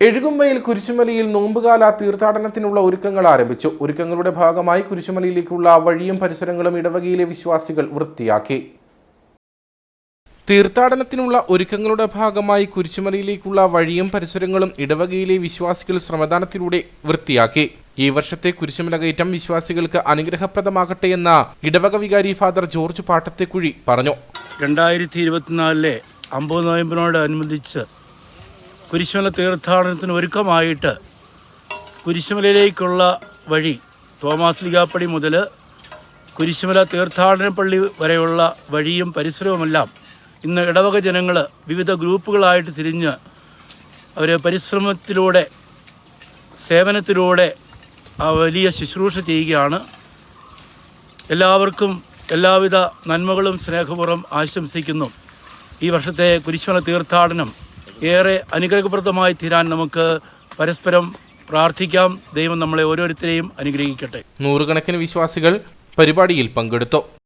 എഴുകുമ്പയിൽ കുരിശുമലയിൽ നോമ്പുകാല തീർത്ഥാടനത്തിനുള്ള ഒരുക്കങ്ങൾ ആരംഭിച്ചു. ഒരുക്കങ്ങളുടെ ഭാഗമായി കുരിശുമലയിലേക്കുള്ള വഴിയും പരിസരങ്ങളും ഇടവകയിലെ വിശ്വാസികൾ വൃത്തിയാക്കി. തീർത്ഥാടനത്തിനുള്ള ഒരുക്കങ്ങളുടെ ഭാഗമായി കുരിശുമലയിലേക്കുള്ള വഴിയും പരിസരങ്ങളും ഇടവകയിലെ വിശ്വാസികൾ ശ്രമദാനത്തിലൂടെ വൃത്തിയാക്കി. ഈ വർഷത്തെ കുരിശുമല കയറ്റം വിശ്വാസികൾക്ക് അനുഗ്രഹപ്രദമാകട്ടെ എന്ന ഇടവക വികാരി ഫാദർ ജോർജ് പാട്ടത്തെക്കുഴി പറഞ്ഞു. രണ്ടായിരത്തി ഇരുപത്തിനാലിലെ അമ്പത് നോയമ്പിനോടനുബന്ധിച്ച് കുരിശുമല തീർത്ഥാടനത്തിന് ഒരുക്കമായിട്ട് കുരിശുമലയിലേക്കുള്ള വഴി തോമാസ് ലിഗാപ്പടി മുതൽ കുരിശുമല തീർത്ഥാടന പള്ളി വരെയുള്ള വഴിയും പരിസരവുമെല്ലാം ഇന്ന് ഇടവക ജനങ്ങൾ വിവിധ ഗ്രൂപ്പുകളായിട്ട് തിരിഞ്ഞ് അവർ പരിശ്രമത്തിലൂടെ സേവനത്തിലൂടെ ആ വലിയ ശുശ്രൂഷ ചെയ്യുകയാണ്. എല്ലാവർക്കും എല്ലാവിധ നന്മകളും സ്നേഹപൂർവം ആശംസിക്കുന്നു. ഈ വർഷത്തെ കുരിശുമല തീർത്ഥാടനം ഏറെ അനുഗ്രഹപ്രദമായി തീരാൻ നമുക്ക് പരസ്പരം പ്രാർത്ഥിക്കാം. ദൈവം നമ്മളെ ഓരോരുത്തരെയും അനുഗ്രഹിക്കട്ടെ. നൂറുകണക്കിന് വിശ്വാസികൾ പരിപാടിയിൽ പങ്കെടുത്തു.